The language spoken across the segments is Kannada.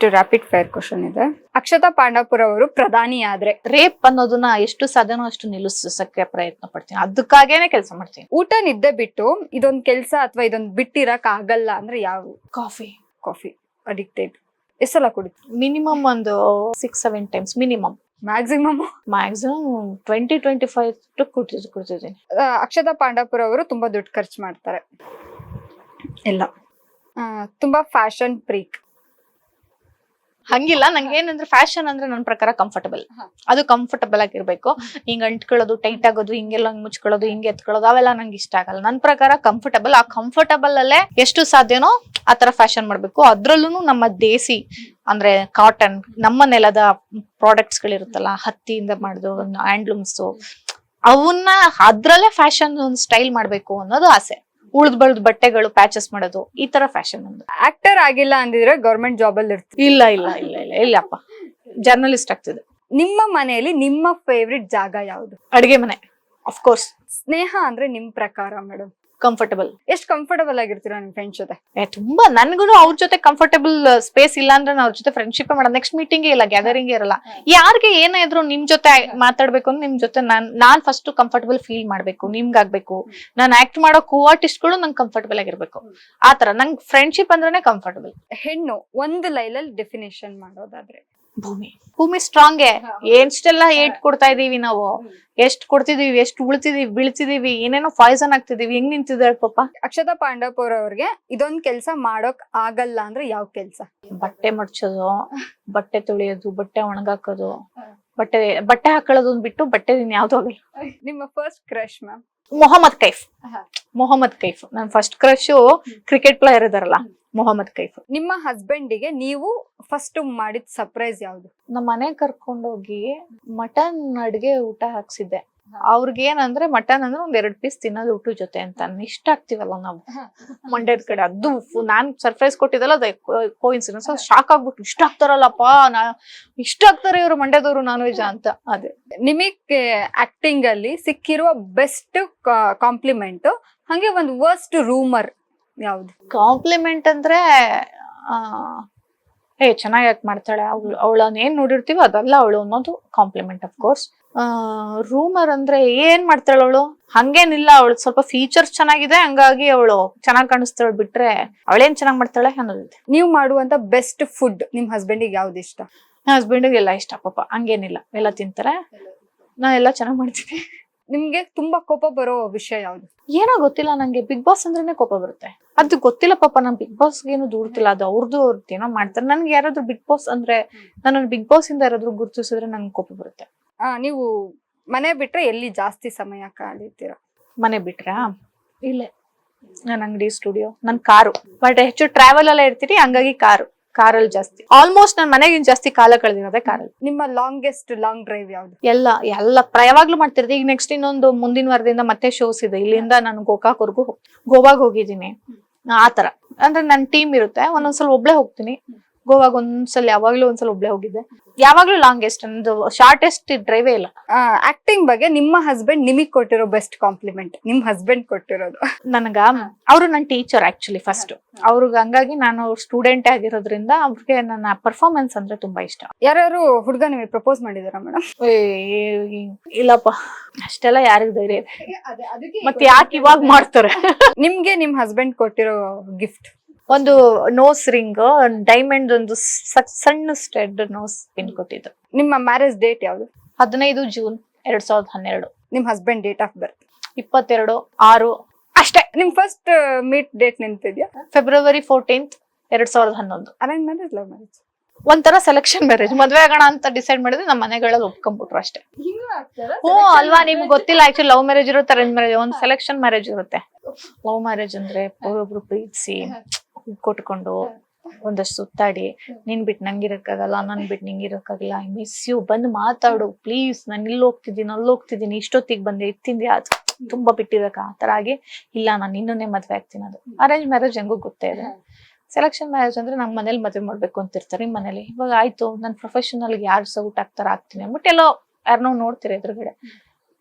ರ್ಯಾಪಿಡ್ ಫೈರ್ ಕ್ವಶನ್ ಇದೆ. ಅಕ್ಷತಾ ಪಾಂಡವಪುರ ಅವರು ಪ್ರಧಾನಿ ಆದ್ರೆ ರೇಪ್ ಅನ್ನೋದನ್ನ ಎಷ್ಟು ಸಾಧ್ಯನೋ ಅಷ್ಟು ನಿಲ್ಲಿಸಕ್ಕೆ ಪ್ರಯತ್ನ ಪಡ್ತೀನಿ. ಅದಕ್ಕಾಗೇನೆ ಕೆಲಸ ಮಾಡ್ತೀನಿ. ಊಟ ನಿದ್ದೆ ಬಿಟ್ಟು ಇದೊಂದ್ ಕೆಲಸ ಅಥವಾ ಇದೊಂದ್ ಬಿಟ್ಟಿರಕ್ ಆಗಲ್ಲ ಅಂದ್ರೆ ಯಾವ? ಕಾಫಿ. ಕಾಫಿ. ಅಡಿಕ್ಟೆಡ್ ಎಷ್ಟೆಲ್ಲ ಕುಡಿತು ಮಿನಿಮಮ್ ಒಂದು six seven times minimum. Maximum maximum twenty twenty five ಕುಡ್ತಿದ್ ಕುಡ್ತಿದ್ದೀನಿ. ಅಕ್ಷತಾ ಪಾಂಡವಪುರ ಅವರು ತುಂಬಾ ದುಡ್ಡು ಖರ್ಚು ಮಾಡ್ತಾರೆ. ಇಲ್ಲ ಆ, ತುಂಬಾ ಫ್ಯಾಷನ್ ಪ್ರೀಕ್ ಹಂಗಿಲ್ಲ. ನಂಗೆ ಏನಂದ್ರೆ ಫ್ಯಾಷನ್ ಅಂದ್ರೆ ನನ್ನ ಪ್ರಕಾರ ಕಂಫರ್ಟಬಲ್ ಅದು ಕಂಫರ್ಟಬಲ್ ಆಗಿರ್ಬೇಕು. ಹಿಂಗ್ ಅಂಟ್ಕೊಳ್ಳೋದು ಟೈಟ್ ಆಗೋದು ಹಿಂಗೆಲ್ಲ ಹಂಗ್ ಮುಚ್ಕೊಳ್ಳೋದು ಹಿಂಗೆ ಎತ್ಕೊಳ್ಳೋದು ಅವೆಲ್ಲ ನಂಗೆ ಇಷ್ಟ ಆಗಲ್ಲ. ನನ್ನ ಪ್ರಕಾರ ಕಂಫರ್ಟಬಲ್ ಆ ಕಂಫರ್ಟಬಲ್ ಅಲ್ಲೇ ಎಷ್ಟು ಸಾಧ್ಯನೋ ಆ ತರ ಫ್ಯಾಷನ್ ಮಾಡ್ಬೇಕು. ಅದ್ರಲ್ಲೂ ನಮ್ಮ ದೇಸಿ ಅಂದ್ರೆ ಕಾಟನ್ ನಮ್ಮ ನೆಲದ ಪ್ರಾಡಕ್ಟ್ಸ್ ಗಳಿರುತ್ತಲ್ಲ ಹತ್ತಿಯಿಂದ ಮಾಡಿದ್ರು ಹ್ಯಾಂಡ್ಲೂಮ್ಸ್ ಅವನ್ನ ಅದ್ರಲ್ಲೇ ಫ್ಯಾಷನ್ ಒಂದು ಸ್ಟೈಲ್ ಮಾಡ್ಬೇಕು ಅನ್ನೋದು ಆಸೆ. ಉಳ್ದ್ ಬಳ್ದ್ ಬಟ್ಟೆಗಳು ಪ್ಯಾಚಸ್ ಮಾಡೋದು ಈ ತರ ಫ್ಯಾಷನ್ ಒಂದು ಆಕ್ಟರ್ ಆಗಿಲ್ಲ ಅಂದಿದ್ರೆ ಗೌರ್ಮೆಂಟ್ ಜಾಬ್ ಅಲ್ಲಿ ಇರ್ತೀವಿ. ಇಲ್ಲ ಇಲ್ಲ ಇಲ್ಲ ಇಲ್ಲ ಇಲ್ಲಪ್ಪ. ಜರ್ನಲಿಸ್ಟ್ ಆಗ್ತದೆ. ನಿಮ್ಮ ಮನೆಯಲ್ಲಿ ನಿಮ್ಮ ಫೇವ್ರೆಟ್ ಜಾಗ ಯಾವುದು? ಅಡಿಗೆ ಮನೆ ಕೋರ್ಸ್ ಸ್ನೇಹ ಅಂದ್ರೆ ನಿಮ್ ಪ್ರಕಾರ ಮೇಡಮ್ ಕಂಫರ್ಟಬಲ್ ಎಷ್ಟು ಕಂಫರ್ಟಬಲ್ ಆಗಿರ್ತೀರಾ ನಿಮ್ ಫ್ರೆಂಡ್ಸ್ ಜೊತೆ? ಏ ತುಂಬಾ. ನನ್ಗೂ ಅವ್ರ ಜೊತೆ ಕಂಫರ್ಟಬಲ್ ಸ್ಪೇಸ್ ಇಲ್ಲ ಅಂದ್ರೆ ನಾನು ಅವ್ರ ಜೊತೆ ಫ್ರೆಂಡ್ಶಿಪ್ ಮಾಡೋದು ನೆಕ್ಸ್ಟ್ ಮೀಟಿಂಗ್ ಇಲ್ಲ ಗ್ಯಾದರಿಂಗ್ ಇರಲ್ಲ. ಯಾರಿಗೆ ಏನಾದ್ರು ಇದ್ರು ನಿಮ್ ಜೊತೆ ಮಾತಾಡ್ಬೇಕು ಅಂದ್ರೆ ನಿಮ್ ಜೊತೆ ನಾನ್ ನಾನ್ ಫಸ್ಟ್ ಕಂಫರ್ಟಬಲ್ ಫೀಲ್ ಮಾಡ್ಬೇಕು ನಿಮ್ಗಾಗ್ಬೇಕು. ನಾನ್ ಆಕ್ಟ್ ಮಾಡೋ ಕೋ ಆರ್ಟಿಸ್ಟ್ಗಳು ನಂಗೆ ಕಂಫರ್ಟಬಲ್ ಆಗಿರ್ಬೇಕು. ಆತರ ನಂಗೆ ಫ್ರೆಂಡ್ಶಿಪ್ ಅಂದ್ರೇನೆ ಕಂಫರ್ಟಬಲ್ ಹೆಣ್ಣು ಒಂದು ಲೈಲಲ್ಲಿ ಡೆಫಿನೇಷನ್ ಮಾಡೋದಾದ್ರೆ ಭೂಮಿ. ಭೂಮಿ ಸ್ಟ್ರಾಂಗೆ ಎಷ್ಟೆಲ್ಲ ಏಟ್ ಕೊಡ್ತಾ ಇದೀವಿ ನಾವು. ಎಷ್ಟ್ ಕೊಡ್ತಿದೀವಿ ಎಷ್ಟ್ ಉಳ್ತಿದೀವಿ ಬೀಳ್ತಿದೀವಿ ಏನೇನೋ ಪಾಯ್ಸನ್ ಆಗ್ತಿದೀವಿ. ಹೆಂಗ್ ನಿಂತಿದ್ದಾಳೆ ಪಾಪ? ಅಕ್ಷತಾ ಪಾಂಡವಪುರ ಅವ್ರಿಗೆ ಇದೊಂದ್ ಕೆಲ್ಸ ಮಾಡೋಕ್ ಆಗಲ್ಲ ಅಂದ್ರೆ ಯಾವ ಕೆಲ್ಸ? ಬಟ್ಟೆ ಮಡ್ಚೋದು ಬಟ್ಟೆ ತೊಳಿಯೋದು ಬಟ್ಟೆ ಒಣಗಾಕೋದು ಬಟ್ಟೆ ಬಟ್ಟೆ ಹಾಕೊಳ್ಳೋದು ಬಿಟ್ಟು ಬಟ್ಟೆ ಯಾವ್ದು ಆಗಲ್ಲ. ನಿಮ್ಮ first crush ma'am Mohammad Kaif. Mohammad Kaif. ನನ್ ಫಸ್ಟ್ ಕ್ರಶ್ ಕ್ರಿಕೆಟ್ ಪ್ಲೇಯರ್ ಇದಾರಲ್ಲ ಮೊಹಮ್ಮದ್ ಕೈಫ್. ನಿಮ್ಮ ಹಸ್ಬೆಂಡಿಗೆ ನೀವು ಫಸ್ಟ್ ಮಾಡಿದ ಸರ್ಪ್ರೈಸ್ ಯಾವ್ದು? ನಮ್ಮ ಮನೆ ಕರ್ಕೊಂಡೋಗಿ ಮಟನ್ ಅಡ್ಗೆ ಊಟ ಹಾಕ್ಸಿದ್ದೆ. ಅವ್ರಿಗೆ ಏನಂದ್ರೆ ಮಟನ್ ಅಂದ್ರೆ ಒಂದ್ ಎರಡ್ ಪೀಸ್ ತಿನ್ನೋದು ಊಟ ಜೊತೆ ಅಂತ ಇಷ್ಟ ಆಗ್ತಿವಲ್ಲ ನಾವು. ಮಂಡ್ಯದ ಕಡೆ ಅದು ನಾನ್ ಸರ್ಪ್ರೈಸ್ ಕೊಟ್ಟಿದ್ದಲ್ಲ ಅದೇ ಕೋಇನ್ಸಿಡೆನ್ಸ್ ಶಾಕ್ ಆಗ್ಬಿಟ್ಟು ಇಷ್ಟ ಆಗ್ತಾರಲ್ಲಪ್ಪ ನಾ ಇಷ್ಟ ಆಗ್ತಾರೆ ಇವ್ರು ಮಂಡ್ಯದವ್ರು ನಾನ್ ವೆಜ್ ಅಂತ. ಅದೇ. ನಿಮಗೆ ಆಕ್ಟಿಂಗ್ ಅಲ್ಲಿ ಸಿಕ್ಕಿರುವ ಬೆಸ್ಟ್ ಕಾಂಪ್ಲಿಮೆಂಟ್ ಹಂಗೆ ಒಂದು ವರ್ಸ್ಟ್ ರೂಮರ್ ಯಾವ್ದು? ಕಾಂಪ್ಲಿಮೆಂಟ್ ಅಂದ್ರೆ ಆ ಏ ಚೆನ್ನಾಗಿ ಯಾಕೆ ಮಾಡ್ತಾಳೆ? ಅವಳು ಅವಳನ್ನ ಏನ್ ನೋಡಿರ್ತೀವಿ ಅದಲ್ಲ ಅವಳು ಅನ್ನೋದು ಕಾಂಪ್ಲಿಮೆಂಟ್ ಆಫ್ ಕೋರ್ಸ್ ರೂಮರ್ ಅಂದ್ರೆ ಏನ್ ಮಾಡ್ತಾಳ ಅವಳು? ಹಂಗೇನಿಲ್ಲ ಅವಳು ಸ್ವಲ್ಪ ಫೀಚರ್ಸ್ ಚೆನ್ನಾಗಿದೆ ಹಂಗಾಗಿ ಅವಳು ಚೆನ್ನಾಗಿ ಕಾಣಿಸ್ತಾಳ ಬಿಟ್ರೆ ಅವಳೇನ್ ಚೆನ್ನಾಗಿ ಮಾಡ್ತಾಳೆ ಅನ್ನೋದಿದೆ. ನೀವು ಮಾಡುವಂತ ಬೆಸ್ಟ್ ಫುಡ್ ನಿಮ್ ಹಸ್ಬೆಂಡಿಗೆ ಯಾವ್ದು ಇಷ್ಟ? ನನ್ನ ಹಸ್ಬೆಂಡಿಗೆ ಎಲ್ಲ ಇಷ್ಟ ಪಾಪ ಹಂಗೇನಿಲ್ಲ. ಎಲ್ಲ ತಿಂತಾರೆ. ನಾ ಎಲ್ಲ ಚೆನ್ನಾಗಿ ಮಾಡ್ತೀನಿ. ನಿಮ್ಗೆ ತುಂಬಾ ಕೋಪ ಬರೋ ವಿಷಯ ಯಾವ್ದು? ಏನೋ ಗೊತ್ತಿಲ್ಲ ನಂಗೆ. ಬಿಗ್ ಬಾಸ್ ಅಂದ್ರೆ ಕೋಪ ಬರುತ್ತೆ. ಅದು ಗೊತ್ತಿಲ್ಲ ಪಾಪ ನಾನು ಬಿಗ್ ಬಾಸ್ ಏನು ದೂಡ್ತಿಲ್ಲ. ಅದು ಅವ್ರದ್ದು ಅವ್ರದ್ದು ಏನೋ ಮಾಡ್ತಾರೆ. ನನ್ಗೆ ಯಾರಾದ್ರೂ ಬಿಗ್ ಬಾಸ್ ಅಂದ್ರೆ ನನ್ನ ಬಿಗ್ ಬಾಸ್ ಇಂದ ಯಾರಾದ್ರೂ ಗುರುತಿಸಿದ್ರೆ ನಂಗೆ ಕೋಪ ಬರುತ್ತೆ. ನೀವು ಮನೆ ಬಿಟ್ರೆ ಎಲ್ಲಿ ಜಾಸ್ತಿ ಸಮಯ ಕಳೀತೀರಾ? ಮನೆ ಬಿಟ್ರಾ? ಇಲ್ಲೇ. ನನ್ನ ಅಂಗಡಿ ಸ್ಟುಡಿಯೋ. ನನ್ನ ಕಾರು. ಬಟ್ ಹೆಚ್ಚು ಟ್ರಾವೆಲ್ ಎಲ್ಲ ಇರ್ತೀನಿ ಹಂಗಾಗಿ ಕಾರು. ಕಾರಲ್ಲಿ ಜಾಸ್ತಿ. ಆಲ್ಮೋಸ್ಟ್ ನನ್ನ ಮನೆಗಿನ್ ಜಾಸ್ತಿ ಕಾಲ ಕಳೆದಿರೋದೇ ಕಾರಲ್ಲಿ. ನಿಮ್ಮ ಲಾಂಗೆಸ್ಟ್ ಲಾಂಗ್ ಡ್ರೈವ್ ಯಾವ್ದು? ಎಲ್ಲ ಎಲ್ಲ ಪ್ರಯವಾಗ್ಲು ಮಾಡ್ತಿರ್ತೀವಿ ಈಗ ನೆಕ್ಸ್ಟ್ ಇನ್ನೊಂದು ಮುಂದಿನ ವಾರದಿಂದ ಮತ್ತೆ ಶೋಸ್ ಇದೆ. ಇಲ್ಲಿಂದ ನಾನು ಗೋಕಾಕ್ವರೆಗೂ ಗೋವಾಗ್ ಹೋಗಿದ್ದೀನಿ. ಆತರ ಅಂದ್ರೆ ನನ್ನ ಟೀಮ್ ಇರುತ್ತೆ. ಒಂದೊಂದ್ಸಲ ಒಬ್ಳೆ ಹೋಗ್ತೀನಿ. ಗೋವಾಗ್ ಒಂದ್ಸಲ ಯಾವಾಗ್ಲೂ ಒಂದ್ಸಲ ಒಬ್ಳೆ ಹೋಗಿದ್ದೆ. ಯಾವಾಗ್ಲೂ ಲಾಂಗೆಸ್ಟ್ ನಂದು ಶಾರ್ಟೆಸ್ಟ್ ಡ್ರೈವೇ ಇಲ್ಲ. ಆಕ್ಟಿಂಗ್ ಬಗ್ಗೆ ನಿಮ್ಮ ಹಸ್ಬೆಂಡ್ ನಿಮಗ್ ಕೊಟ್ಟಿರೋ ಬೆಸ್ಟ್ ಕಾಂಪ್ಲಿಮೆಂಟ್ ನಿಮ್ ಹಸ್ಬೆಂಡ್ ಕೊಟ್ಟಿರೋದು? ನನಗ ಅವರು ನನ್ನ ಟೀಚರ್ ಆಕ್ಚುಲಿ ಫಸ್ಟ್ ಅವ್ರಿಗೆ ಹಂಗಾಗಿ ನಾನು ಸ್ಟೂಡೆಂಟ್ ಆಗಿರೋದ್ರಿಂದ ಅವ್ರಿಗೆ ನನ್ನ ಪರ್ಫಾರ್ಮೆನ್ಸ್ ಅಂದ್ರೆ ತುಂಬಾ ಇಷ್ಟ. ಯಾರು ಹುಡುಗ ನಿಮಗೆ ಪ್ರಪೋಸ್ ಮಾಡಿದಾರ ಮೇಡಮ್ ಏ, ಇಲ್ಲಪ್ಪ ಅಷ್ಟೆಲ್ಲ ಯಾರಿಗ ಧೈರ್ಯ ಇದೆ ಮತ್ತೆ ಯಾಕೆ ಇವಾಗ ಮಾಡ್ತಾರೆ? ನಿಮ್ಗೆ ನಿಮ್ ಹಸ್ಬೆಂಡ್ ಕೊಟ್ಟಿರೋ ಗಿಫ್ಟ್ ಒಂದು ನೋಸ್ ರಿಂಗ್ ಡೈಮಂಡ್ ಒಂದು ಸಣ್ಣ ಸ್ಟೆಡ್ ನೋಸ್ ಪಿನ್ ಕೊಟ್ಟಿದ್ದು. ನಿಮ್ಮ ಮ್ಯಾರೇಜ್ ಡೇಟ್ ಯಾವುದು? ಹದಿನೈದು ಜೂನ್ ಎರಡ್ ಸಾವಿರದ ಹನ್ನೆರಡು. ನಿಮ್ ಹಸ್ಬೆಂಡ್ ಡೇಟ್ ಆಫ್ ಬರ್ತ್ ಇಪ್ಪತ್ತೆರಡು ಆರು. ಅಷ್ಟೇ ನಿಮ್ ಫಸ್ಟ್ ಮೀಟ್ ಡೇಟ್ ನೆನ್ಪಿದ್ಯಾ? ಫೆಬ್ರವರಿ ಫೋರ್ಟೀನ್ತ್ ಎರಡ್ ಸಾವಿರದ ಹನ್ನೊಂದು. ಅರೇಂಜ್ ಮ್ಯಾರೇಜ್ ಲವ್ ಮ್ಯಾರೇಜ್ ಒಂಥರ ಸೆಲೆಕ್ಷನ್ ಮ್ಯಾರೇಜ್ ಮದ್ವೆ ಆಗೋಣ ಅಂತ ಡಿಸೈಡ್ ಮಾಡಿದ್ರೆ ನಮ್ಮ ಮನೆಗಳಲ್ಲಿ ಒಪ್ಕೊಂಡ್ಬಿಟ್ರು ಅಷ್ಟೇ. ಹ್ಞೂ ಅಲ್ವಾ ನಿಮ್ಗೆ ಗೊತ್ತಿಲ್ಲ ಆಕ್ಚುಲಿ ಲವ್ ಮ್ಯಾರೇಜ್ ಇರುತ್ತೆ ಅರೇಂಜ್ ಮ್ಯಾರೇಜ್ ಒಂದು ಸೆಲೆಕ್ಷನ್ ಮ್ಯಾರೇಜ್ ಇರುತ್ತೆ. ಲವ್ ಮ್ಯಾರೇಜ್ ಅಂದ್ರೆ ಒಬ್ಬೊಬ್ರು ಪ್ರೀತಿಸಿ. ಕೊಟ್ಕೊಂಡು ಒಂದಷ್ಟು ಸುತ್ತಾಡಿ, ನಿನ್ ಬಿಟ್ಟು ನಂಗೆ ಇರಕ್ಕಾಗಲ್ಲ ನನ್ ಬಿಟ್ಟು ನಿಂಗಿರಕ್ಕಾಗಲ್ಲ ಐ ಮಿಸ್ ಯು ಬಂದು ಮಾತಾಡು ಪ್ಲೀಸ್ ನಾನು ಇಲ್ಲಿ ಹೋಗ್ತಿದ್ದೀನಿ ಅಲ್ಲಿ ಹೋಗ್ತಿದ್ದೀನಿ, ಇಷ್ಟೊತ್ತಿಗೆ ಬಂದೆ ಇತ್ತಿಂದೆ ಅದು ತುಂಬಾ ಬಿಟ್ಟಿರಕ ಆ ತರ ಆಗಿ, ಇಲ್ಲ, ನಾನು ಇನ್ನೊಂದೇ ಮದ್ವೆ ಆಗ್ತೀನಿ ಅದು. ಅರೇಂಜ್ ಮ್ಯಾರೇಜ್ ಹೆಂಗೂ ಗೊತ್ತೇ ಇದೆ. ಸೆಲೆಕ್ಷನ್ ಮ್ಯಾರೇಜ್ ಅಂದ್ರೆ ನಮ್ಮ ಮನೇಲಿ ಮದ್ವೆ ಮಾಡ್ಬೇಕು ಅಂತಿರ್ತಾರೆ ನಿಮ್ ಮನೇಲಿ. ಇವಾಗ ಆಯ್ತು ನನ್ನ ಪ್ರೊಫೆಷನಲ್ ಯಾರು ಸೌಟ್ ಆಗ್ತಾರ ಆಗ್ತೀನಿ ಬಟ್ ಎಲ್ಲೋ ಯಾರನ್ನೋ ನೋಡ್ತೀರಾ ಎದುರುಗಡೆ.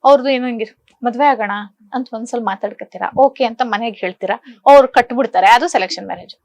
ಅವ್ರದ್ದು ಏನೋ ಹಿಂಗೆ ಮದ್ವೆ ಆಗೋಣ ಅಂತ ಒಂದ್ಸಲ ಮಾತಾಡ್ಕತ್ತೀರಾ? ಓಕೆ ಅಂತ ಮನೆಗೆ ಹೇಳ್ತೀರಾ? ಅವ್ರು ಕಟ್ಬಿಡ್ತಾರೆ. ಅದು ಸೆಲೆಕ್ಷನ್ ಮ್ಯಾರೇಜ್